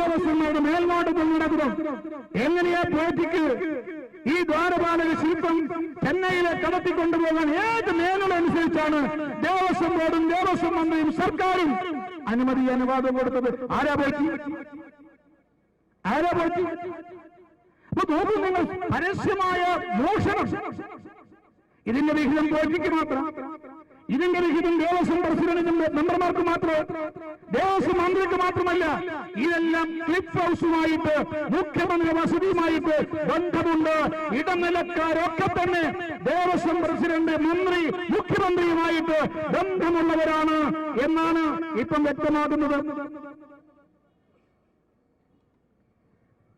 ഉദ്യോഗസ്ഥന്മാരുടെ മേൽനോട്ട് നടക്കണം എങ്ങനെയാ പോറ്റിക്ക് ഈ ദ്വാരപാലക ശില്പം ചെന്നൈയിലെ കടത്തിക്കൊണ്ടുപോകാൻ ഏത് മേഖലനുസരിച്ചാണ് ദേവസ്വം ബോർഡും ദേവസ്വം മന്ത്രിയും സർക്കാരും അനുമതി അനുവാദം കൊടുത്തത്? ആരാ പോറ്റി? ആരാ പോറ്റി? അപ്പൊ നോക്കൂ നിങ്ങൾ പരസ്യമായ മോഷണം. ഇതിന്റെ വിഹിതം പോറ്റിക്ക് മാത്രം. ഇതിന്റെ വിഹിതം ദേവസ്വം പ്രസിഡന്റിന്റെ മെമ്പർമാർക്ക് മാത്രം ദേവസ്വം മന്ത്രിക്ക് മാത്രമല്ല ഇതെല്ലാം ക്ലിപ്പ് ഹൗസുമായിട്ട് മുഖ്യമന്ത്രി വസതിയുമായിട്ട് ബന്ധമുണ്ട്. ഇടനിലക്കാരൊക്കെ തന്നെ ദേവസ്വം പ്രസിഡന്റ് മന്ത്രി മുഖ്യമന്ത്രിയുമായിട്ട് ബന്ധമുള്ളവരാണ് എന്നാണ് ഇപ്പം വ്യക്തമാകുന്നത്.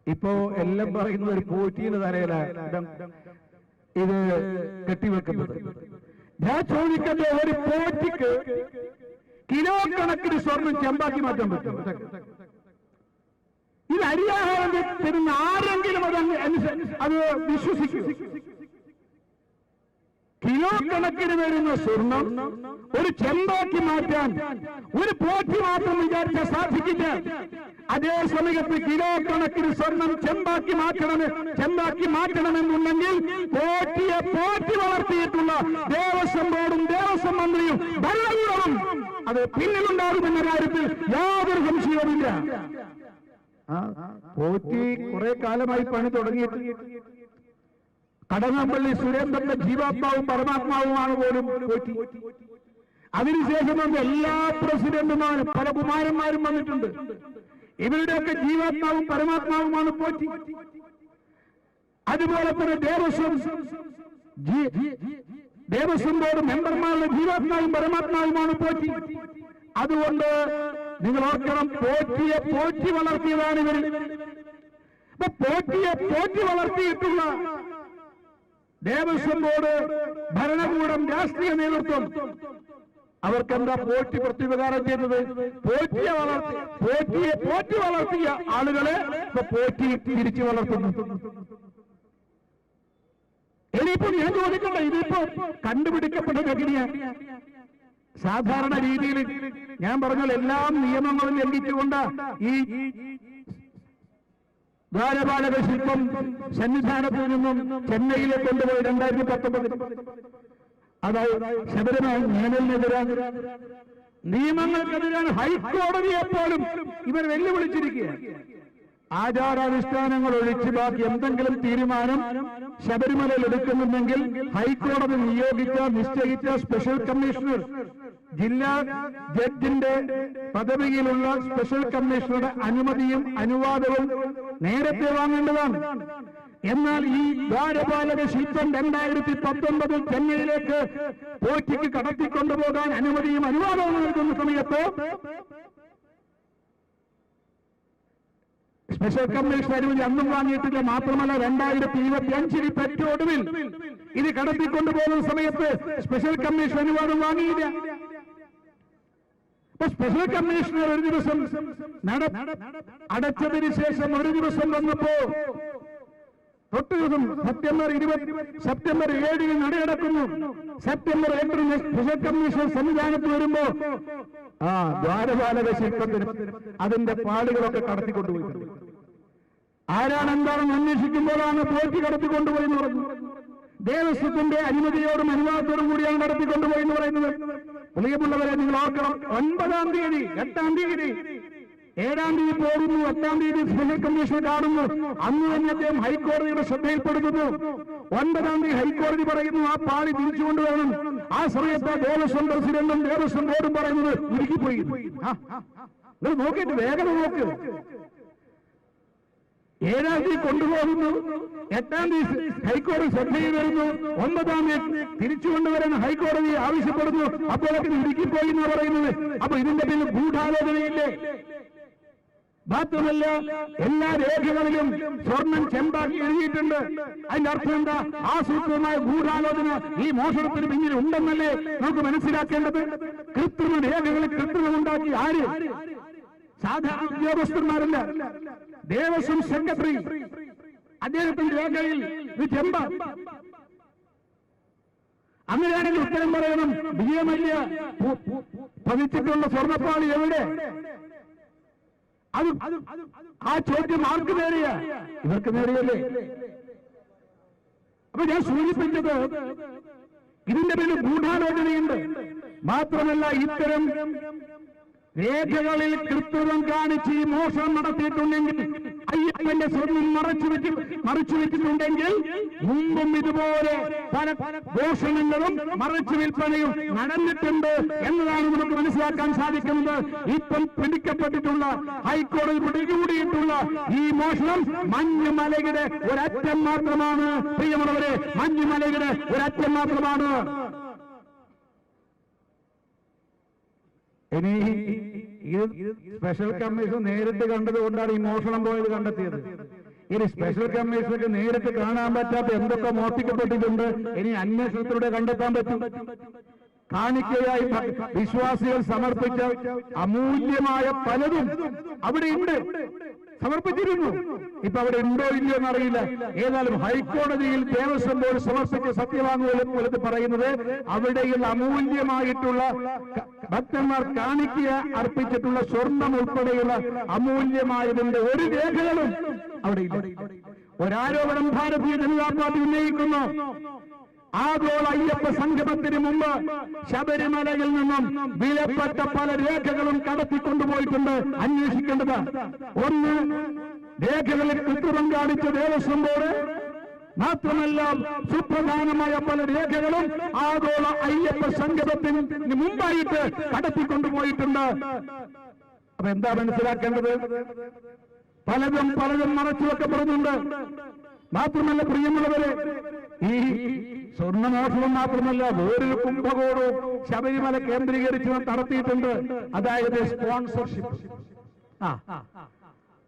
ഇപ്പോ എല്ലാം പറയുന്നത് ഒരു പോറ്റിയുടെ തലയില. ഇത് കെട്ടിവെക്കുന്നത്. ഞാൻ ചോദിക്കട്ടെ ഒരു പോറ്റിക്ക് കിലോ കണക്കിന് സ്വർണം ചെമ്പാക്കി മാറ്റാൻ പറ്റും ഇത് അരിയാഹാരം തരുന്ന ആരെങ്കിലും അത് അത് വിശ്വസിക്കും. കിലോ കണക്കിന് വരുന്ന സ്വർണം ഒരു ചെമ്പാക്കി മാറ്റാൻ ഒരു പോറ്റി മാത്രം വിചാരിച്ചാൽ സാധിക്കില്ല. അതേ സമയത്ത് കിലോ കണക്കിന് സ്വർണം ചെമ്പാക്കി മാറ്റണമെന്ന് ചെമ്പാക്കി മാറ്റണമെന്നുണ്ടെങ്കിൽ പോറ്റിയെ പോറ്റി വളർത്തിയിട്ടുള്ള ദേവസ്വം ബോർഡും ദേവസ്വം മന്ത്രിയും ഭരണകൂടവും അത് പിന്നിലുണ്ടാകുമെന്ന കാര്യത്തിൽ യാതൊരു സംശയവുമില്ല. പോറ്റി കുറെ കാലമായി പണി തുടങ്ങിയിട്ട്. കടകംപള്ളി സുരേന്ദ്രന്റെ ജീവാത്മാവും പരമാത്മാവുമാണ് പോലും അതിനുശേഷം നമുക്ക് എല്ലാ പ്രസിഡന്റുമാരും പല കുമാരന്മാരും വന്നിട്ടുണ്ട്. ഇവരുടെയൊക്കെ ജീവാത്മാവും പരമാത്മാവുമാണ് പോറ്റി. അതുപോലെ തന്നെ ദേവസ്വം ദേവസ്വം ബോർഡ് മെമ്പർമാരുടെ ജീവാത്മാവും പരമാത്മാവുമാണ് പോറ്റി. അതുകൊണ്ട് നിങ്ങൾ ഓർക്കണം പോറ്റിയെ പോറ്റി വളർത്തിയതാണ് ഇവർ പോറ്റിയെ പോറ്റി വളർത്തിയിട്ടുള്ള ദേവസ്വം ബോർഡ് ഭരണകൂടം രാഷ്ട്രീയ നേതൃത്വം. അവർക്കെന്താ പോറ്റി പ്രത്യുപകാരം ചെയ്തത്? പോറ്റിയെ വളർത്തി പോറ്റിയെ പോറ്റി വളർത്തിയ ആളുകളെ ഇപ്പൊ പോറ്റി തിരിച്ചു വളർത്തുന്നു. ഇനിയിപ്പോ ഞാൻ ചോദിക്കണ്ട? ഇതിപ്പോ കണ്ടുപിടിക്കപ്പെട്ട എങ്ങനെയാണ് സാധാരണ രീതിയിൽ ഞാൻ പറഞ്ഞാൽ എല്ലാ നിയമങ്ങളും ലംഘിച്ചുകൊണ്ട് ഈ ദ്വാരപാലക ശില്പം സന്നിധാനത്തിൽ നിന്നും ചെന്നൈയിലെ കൊണ്ടുപോയി രണ്ടായിരത്തി പത്തൊമ്പതിൽ. അതായത് ശബരിമല മേനലിനെതിരാണ് നിയമങ്ങൾക്കെതിരാണ് ഹൈക്കോടതിയെ പോലും ഇവർ വെല്ലുവിളിച്ചിരിക്കുകയാണ്. ആചാരാനുഷ്ഠാനങ്ങൾ ഒഴിച്ച് ബാക്കി എന്തെങ്കിലും തീരുമാനം ശബരിമലയിൽ എടുക്കുന്നുണ്ടെങ്കിൽ ഹൈക്കോടതി നിയോഗിച്ച നിശ്ചയിച്ച സ്പെഷ്യൽ കമ്മീഷണർ ജില്ലാ ജഡ്ജിന്റെ പദവിയിലുള്ള സ്പെഷ്യൽ കമ്മീഷണറുടെ അനുമതിയും അനുവാദവും നേരത്തെ വാങ്ങേണ്ടതാണ്. എന്നാൽ ഈ ദ്വാരപാലക ശില്പം രണ്ടായിരത്തി പത്തൊമ്പതിൽ ചെന്നൈയിലേക്ക് പോറ്റിക്ക് കടത്തിക്കൊണ്ടുപോകാൻ അനുമതിയും അനുവാദവും നൽകുന്ന സമയത്ത് സ്പെഷ്യൽ കമ്മീഷൻ അനുമതി അന്നും വാങ്ങിയിട്ടില്ല. മാത്രമല്ല രണ്ടായിരത്തി ഇരുപത്തി അഞ്ചിൽ പറ്റൊടുവിൽ ഇത് കടത്തിക്കൊണ്ടുപോകുന്ന സമയത്ത് സ്പെഷ്യൽ കമ്മീഷൻ അനുവാദം വാങ്ങിയില്ല. അപ്പൊ സ്പെഷ്യൽ കമ്മീഷണർ ഒരു ദിവസം അടച്ചതിന് ശേഷം ഒരു ദിവസം വന്നപ്പോ തൊട്ട് ദിവസം സെപ്റ്റംബർ ഇരുപത് സെപ്റ്റംബർ ഏഴിന് നടയടക്കുന്നു സെപ്റ്റംബർ എട്ടിന് സ്പെഷ്യൽ കമ്മീഷൻ സംവിധാനത്ത് വരുമ്പോ ആ ദ്വാരപാലക ശില്പത്തിന് അതിന്റെ പാടുകളൊക്കെ കടത്തിക്കൊണ്ടുപോയി ആരാണ് എന്താണെന്ന് അന്വേഷിക്കുമ്പോഴാണ് പോറ്റി കടത്തിക്കൊണ്ടുപോയി എന്ന് പറഞ്ഞു ദേവസ്വത്തിന്റെ അനുമതിയോടും അനുവാദത്തോടും കൂടിയാണ് നടത്തിക്കൊണ്ടുപോയി എന്ന് പറയുന്നത്. പ്രിയമുള്ളവരെ നിങ്ങൾ ഓർക്കണം ഒൻപതാം തീയതി എട്ടാം തീയതി ഏഴാം തീയതി പോകുന്നു എട്ടാം തീയതി സ്പെഷ്യൽ കമ്മീഷൻ കാണുന്നു. അന്ന് തന്നെ അദ്ദേഹം ഹൈക്കോടതിയുടെ ശ്രദ്ധയിൽപ്പെടുത്തുന്നു. ഒൻപതാം തീയതി ഹൈക്കോടതി പറയുന്നു ആ പാളി തിരിച്ചുകൊണ്ടുവരണം ആ സമയത്ത് ദേവസ്വം പ്രസിഡന്റും ദേവസ്വം ബോർഡും പറയുന്നത് ഇരിക്കിപ്പോയി നോക്കിയിട്ട് വേഗം നോക്ക്. ഏഴാം തീയതി കൊണ്ടുപോകുന്നു. എട്ടാം തീയതി ഹൈക്കോടതി ശ്രദ്ധയിൽ വരുന്നു. ഒമ്പതാം തീയതി തിരിച്ചു ഹൈക്കോടതി ആവശ്യപ്പെടുന്നു. അപ്പോഴൊക്കെ ഇടുക്കിപ്പോയി എന്ന് പറയുന്നത്. അപ്പൊ ഇതിന്റെ പിന്നിൽ ഗൂഢാലോചനയില്ലേ? മാത്രമല്ല എല്ലാ രേഖകളിലും സ്വർണം ചെമ്പാക്കി എഴുതിയിട്ടുണ്ട്. അതിന്റെ അർത്ഥം എന്താ? ആസൂത്രമായ ഗൂഢാലോചന ഈ മോഷണത്തിന് പിന്നിൽ ഉണ്ടെന്നല്ലേ നമുക്ക് മനസ്സിലാക്കേണ്ടത്? കൃത്രിമ രേഖകളിൽ കൃത്രിമമുണ്ടാക്കി ആര്? സാധാരണ ഉദ്യോഗസ്ഥന്മാരല്ല. ദേവസ്വം സെക്രട്ടറി അദ്ദേഹത്തിന്റെ രേഖയിൽ അങ്ങനെയാണെങ്കിൽ ഉത്തരം പറയണം. വിജയമല്യ പതിച്ചിട്ടുള്ള സ്വർണപ്പാളി എവിടെ? അത് ആ ചോദ്യം ആർക്ക് നേടിയ? ഇവർക്ക് നേടിയല്ലേ? അപ്പൊ ഞാൻ സൂചിപ്പിച്ചത് ഇതിന്റെ പേരിൽ ഗൂഢാലോചനയുണ്ട്. മാത്രമല്ല ഇത്തരം രേഖകളിൽ കൃത്രിമം കാണിച്ച് മോഷണം നടത്തിയിട്ടുണ്ടെങ്കിൽ അയ്യപ്പന്റെ സ്വർണം മറച്ചു വെച്ച് മറച്ചു വെച്ചിട്ടുണ്ടെങ്കിൽ മുമ്പും ഇതുപോലെ പല ദോഷണങ്ങളും മറച്ചു വിൽപ്പനയും നടന്നിട്ടുണ്ട് എന്നതാണ് നമുക്ക് മനസ്സിലാക്കാൻ സാധിക്കുന്നത്. ഇപ്പം പിടിക്കപ്പെട്ടിട്ടുള്ള ഹൈക്കോടതി പിടികൂടിയിട്ടുള്ള ഈ മോഷണം മഞ്ഞുമലയുടെ ഒരറ്റം മാത്രമാണ്. പ്രിയമുള്ളവരെ മഞ്ഞുമലയുടെ ഒരറ്റം മാത്രമാണ്. ഇനി ഇത് സ്പെഷ്യൽ കമ്മീഷൻ നേരിട്ട് കണ്ടത് കൊണ്ടാണ് ഈ മോഷണം പോയത് കണ്ടെത്തിയത്. ഇനി സ്പെഷ്യൽ കമ്മീഷനൊക്കെ നേരിട്ട് കാണാൻ പറ്റാത്ത എന്തൊക്കെ മോഷ്ടിക്കപ്പെട്ടിട്ടുണ്ട് ഇനി അന്വേഷണത്തിലൂടെ കണ്ടെത്താൻ പറ്റും. കാണിക്കയായി വിശ്വാസികൾ സമർപ്പിച്ച അമൂല്യമായ പലതും അവിടെയുണ്ട് സമർപ്പിച്ചിരുന്നു. ഇപ്പൊ അവിടെ ഉണ്ടോ ഇല്ലയോ എന്നറിയില്ല. ഏതായാലും ഹൈക്കോടതിയിൽ ദേവസ്വം ബോർഡ് സമർപ്പിച്ച സത്യവാങ്മൂലം പോലത്ത് പറയുന്നത് അവിടെയുള്ള അമൂല്യമായിട്ടുള്ള ഭക്തന്മാർ കാണിക്കുക അർപ്പിച്ചിട്ടുള്ള സ്വർണം ഉൾപ്പെടെയുള്ള അമൂല്യമായതിന്റെ ഒരു രേഖകളും അവിടെ ഇല്ല. ഒരാരോപണം ഭാരതീയ ജനതാ പാർട്ടി ഉന്നയിക്കുന്നു. ആഗോള അയ്യപ്പ സംഗമത്തിന് മുമ്പ് ശബരിമലയിൽ നിന്നും വിലപ്പെട്ട പല രേഖകളും കടത്തിക്കൊണ്ടുപോയിട്ടുണ്ട് അന്വേഷിക്കേണ്ടത്. ഒന്ന് രേഖകളിൽ കൃത്രിമം കാണിച്ച ദേവസ്വം ബോർഡ്. മാത്രമല്ല സുപ്രധാനമായ പല രേഖകളും ആഗോള അയ്യപ്പ സംഗമത്തിന് മുമ്പായിട്ട് കടത്തിക്കൊണ്ടുപോയിട്ടുണ്ട് അപ്പൊ എന്താ മനസ്സിലാക്കേണ്ടത്? പലതും പലതും മറച്ചു വെക്കപ്പെടുന്നുണ്ട് മാത്രമല്ല പ്രിയമുള്ളവരെ ഈ സ്വർണമോഷണം മാത്രമല്ല വേറൊരു കുംഭകോണവും ശബരിമല കേന്ദ്രീകരിച്ച് നടത്തിയിട്ടുണ്ട്. അതായത് സ്പോൺസർഷിപ്പ് ആ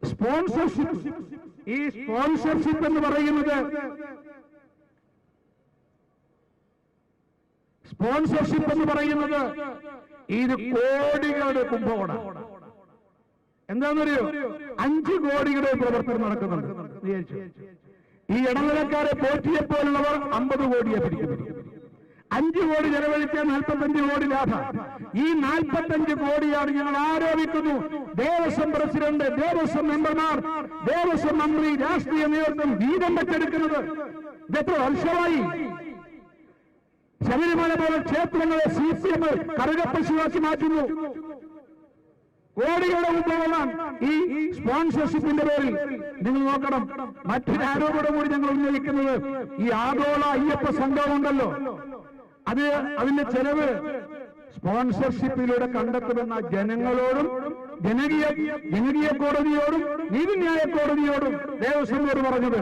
സ്പോൺസർഷിപ്പ് ഈ സ്പോൺസർഷിപ്പ് എന്ന് പറയുന്നത് സ്പോൺസർഷിപ്പ് എന്ന് പറയുന്നത് ഇത് കോടികളുടെ കുംഭകോണം എന്താണെന്നറിയോ? അഞ്ച് കോടിയുടെ പ്രവർത്തനം നടക്കുന്നുണ്ട്. വിചാരിച്ചു ഈ ഇടനിലക്കാരെ പോറ്റിയെപ്പോലുള്ളവർ അമ്പത് കോടിയെ പിടിക്കുന്നു. അഞ്ചു കോടി ചെലവഴിച്ച നാൽപ്പത്തഞ്ച് കോടി ലാഭം. ഈ നാൽപ്പത്തഞ്ച് കോടിയാണ് ഞങ്ങൾ ആരോപിക്കുന്നു. ദേവസ്വം പ്രസിഡന്റ് ദേവസ്വം മെമ്പർമാർ ദേവസ്വം മന്ത്രി രാഷ്ട്രീയ നേതൃത്വം വീതം വെച്ചെടുക്കുന്നത് ഇതെത്ര വർഷമായി? ശബരിമല പോലെ ക്ഷേത്രങ്ങളെ സി പി എം കറുകപ്പശുവാക്കി മാറ്റുന്നു. കോടികളുടെ ഉദ്യോഗമാണ് ഈ സ്പോൺസർഷിപ്പിന്റെ പേരിൽ നിങ്ങൾ നോക്കണം. മറ്റൊരു ആരോപണം കൂടി ഞങ്ങൾ ഉന്നയിക്കുന്നത് ഈ ആഗോള അയ്യപ്പ സംഘം ഉണ്ടല്ലോ. അത് അതിന്റെ ചെലവ് സ്പോൺസർഷിപ്പിലൂടെ കണ്ടെത്തുമെന്ന ജനങ്ങളോടും ജനകീയ ജനകീയ കോടതിയോടും നീതിന്യായ കോടതിയോടും ദേവസ്വം പറഞ്ഞത്.